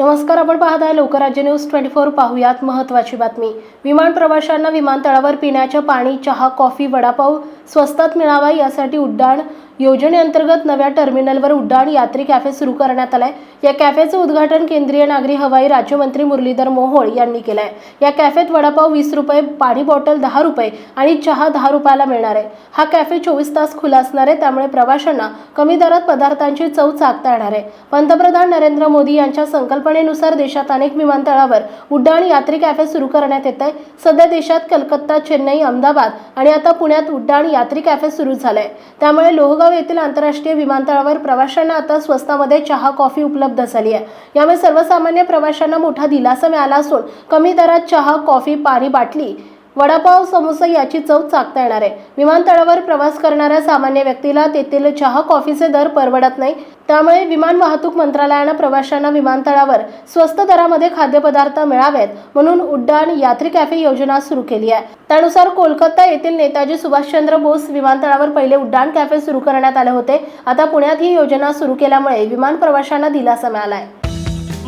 नमस्कार आपण पाहत आहे लोकराज्य न्यूज ट्वेंटी फोर. पाहूयात महत्त्वाची बातमी. विमान प्रवाशांना विमानतळावर पिण्याचं पाणी चहा कॉफी वडापाव स्वस्तात मिळावा यासाठी उड्डाण योजनेअंतर्गत नव्या टर्मिनलवर उड्डाण यात्री कॅफे सुरू करण्यात आलाय. या कॅफेचं उद्घाटन केंद्रीय नागरी हवाई राज्यमंत्री मुरलीधर मोहोळ यांनी केलं आहे या कॅफेत वडापाव वीस रुपये पाणी बॉटल दहा रुपये आणि चहा दहा रुपयाला मिळणार आहे. हा कॅफे चोवीस तास खुला असणार आहे त्यामुळे प्रवाशांना कमी दरात पदार्थांची चव चाकता येणार आहे. पंतप्रधान नरेंद्र मोदी यांच्या संकल्पनेनुसार देशात अनेक विमानतळावर उड्डाण यात्री कॅफे सुरू करण्यात येत आहे सध्या देशात कलकत्ता चेन्नई अहमदाबाद आणि आता पुण्यात उड्डाण रात्री कॅफे सुरू झालंय. त्यामुळे लोहगाव येथील आंतरराष्ट्रीय विमानतळावर प्रवाशांना आता स्वस्तामध्ये चहा कॉफी उपलब्ध झाली आहे. यामुळे सर्वसामान्य प्रवाशांना मोठा दिलासा मिळाला असून कमी दरात चहा कॉफी पाणी बाटली वडापाव समोसा याची चव चाकता येणार आहे. विमानतळावर प्रवास करणाऱ्या सामान्य व्यक्तीला तेथील चहा कॉफीचे दर परवडत नाही. त्यामुळे विमान वाहतूक मंत्रालयानं प्रवाशांना विमानतळावर स्वस्त दरामध्ये खाद्यपदार्थ मिळावेत म्हणून उड्डाण यात्री कॅफे योजना सुरू केली आहे. त्यानुसार कोलकाता येथील नेताजी सुभाषचंद्र बोस विमानतळावर पहिले उड्डाण कॅफे सुरू करण्यात आले होते. आता पुण्यात ही योजना सुरू केल्यामुळे विमान प्रवाशांना दिलासा मिळाला आहे